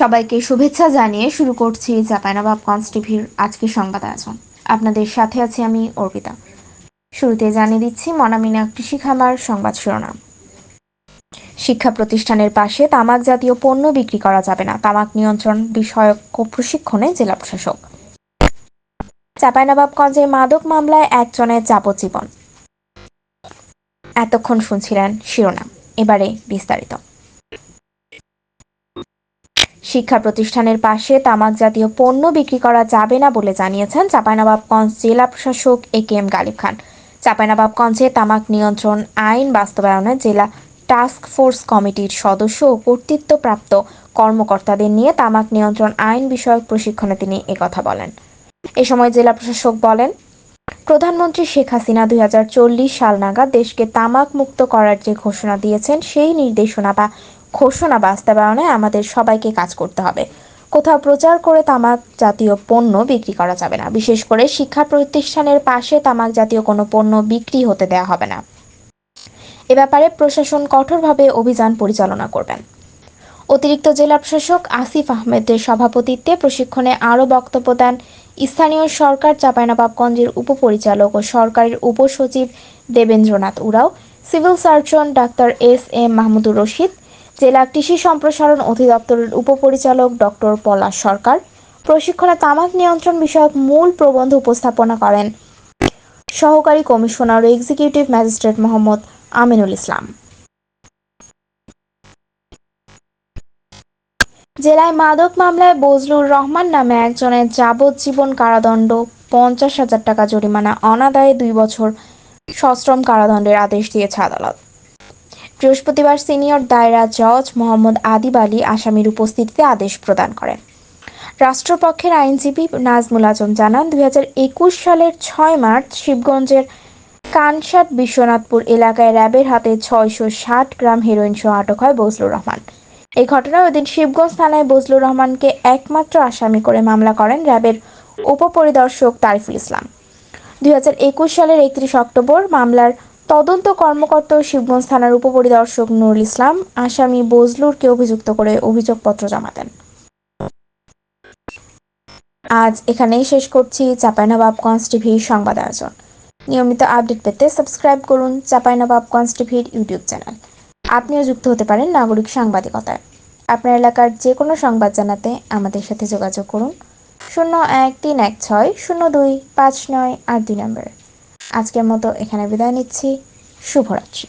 সবাইকে শুভেচ্ছা জানিয়ে শুরু করছি চাপাইনবাবগঞ্জ টিভির আজকের সংবাদ আয়োজন। আপনাদের সাথে আছি আমি অর্পিতা। শুরুতে জানিয়ে দিচ্ছি মনামিনা কৃষি খামার সংবাদ শিরোনাম। শিক্ষা প্রতিষ্ঠানের পাশে তামাক জাতীয় পণ্য বিক্রি করা যাবে না, তামাক নিয়ন্ত্রণ বিষয়ক প্রশিক্ষণে জেলা প্রশাসক। চাঁপাইনবাবগঞ্জে মাদক মামলায় একজনের যাবজ্জীবন। এতক্ষণ শুনছিলেন শিরোনাম, এবারে বিস্তারিত। শিক্ষা প্রতিষ্ঠানের পাশে তামাক জাতীয় পণ্য বিক্রি করা যাবে না বলে জানিয়েছেন চাঁপাইনবাবগঞ্জ জেলা প্রশাসক এ কে এম গালিব খান। চাঁপাইনবাবগঞ্জে তামাক নিয়ন্ত্রণ আইন বাস্তবায়নে জেলা টাস্ক ফোর্স কমিটির সদস্য ও কর্তৃত্বপ্রাপ্ত কর্মকর্তাদের নিয়ে তামাক নিয়ন্ত্রণ আইন বিষয়ক প্রশিক্ষণে তিনি একথা বলেন। এ সময় জেলা প্রশাসক বলেন, প্রধানমন্ত্রী শেখ হাসিনা দুই হাজার চল্লিশ সাল নাগাদ দেশকে তামাক মুক্ত করার যে ঘোষণা দিয়েছেন, সেই নির্দেশনা বা ঘোষণা বাস্তবায়নে আমাদের সবাইকে কাজ করতে হবে। কোথাও প্রচার করে তামাক জাতীয় পণ্য বিক্রি করা যাবে না। বিশেষ করে শিক্ষা প্রতিষ্ঠানের পাশে তামাক জাতীয় কোনো পণ্য বিক্রি হতে দেওয়া হবে না। এ ব্যাপারে প্রশাসন কঠোরভাবে অভিযান পরিচালনা করবেন। অতিরিক্ত জেলা প্রশাসক আসিফ আহমেদের সভাপতিত্বে প্রশিক্ষণে আরও বক্তব্য দেন স্থানীয় সরকার চাঁপাইনবাবগঞ্জের উপপরিচালক ও সরকারের উপসচিব Debendranath Oraon, civil surgeon doctor S M Mahmudur Rashid জেলা কৃষি সম্প্রসারণ অধিদপ্তরের উপপরিচালক ডক্টর পলাশ সরকার প্রশিক্ষণে তামাক নিয়ন্ত্রণ বিষয়ক মূল প্রবন্ধ উপস্থাপনা করেন। সহকারী কমিশনার ও এক্সিকিউটিভ ম্যাজিস্ট্রেট মোহাম্মদ আমিনুল ইসলাম। জেলায় মাদক মামলায় বজলুর রহমান নামে একজনের যাবজ্জীবন কারাদণ্ড, পঞ্চাশ হাজার টাকা জরিমানা, অনাদায়ে দুই বছর সশ্রম কারাদণ্ডের আদেশ দিয়েছে আদালত। বৃহস্পতিবার সিনিয়র দায়রা জজ মোহাম্মদ আদিব আলী আসামির উপস্থিতিতে আদেশ প্রদান করেন। রাষ্ট্রপক্ষের আইনজীবী নাজমুল আজম জানান, দুই সালের ছয় মার্চ শিবগঞ্জের কানসাট বিশ্বনাথপুর এলাকায় র্যাবের হাতে ছয়শো ষাট গ্রাম হেরোইন সহ আটক হয় বজলুর রহমান। এই ঘটনায় ওদিন শিবগঞ্জ থানায় বজলুর রহমানকে একমাত্র আসামি করে মামলা করেন র্যাবের উপপরিদর্শক তারিফুল ইসলাম। দুই হাজার একুশ সালের একত্রিশ অক্টোবর মামলার তদন্ত কর্মকর্তা শিবগঞ্জ থানার উপপরিদর্শক নুরুল ইসলাম আসামি বজলুরকে অভিযুক্ত করে অভিযোগপত্র জমা দেন। আজ এখানেই শেষ করছি। চাঁপাইনবাবগঞ্জ টিভির সংবাদ আয়োজন। নিয়মিত আপডেট পেতে সাবস্ক্রাইব করুন চাঁপাইনবাবগঞ্জ টিভির ইউটিউব চ্যানেল। আপনিও যুক্ত হতে পারেন নাগরিক সাংবাদিকতায়। আপনার এলাকার যে কোনো সংবাদ জানাতে আমাদের সাথে যোগাযোগ করুন। শূন্য এক তিন এক ছয়, শূন্য দুই, পাঁচ নয়, আট দুই নম্বরে। আজকের মতো এখানে বিদায় নিচ্ছি। শুভরাত্রি।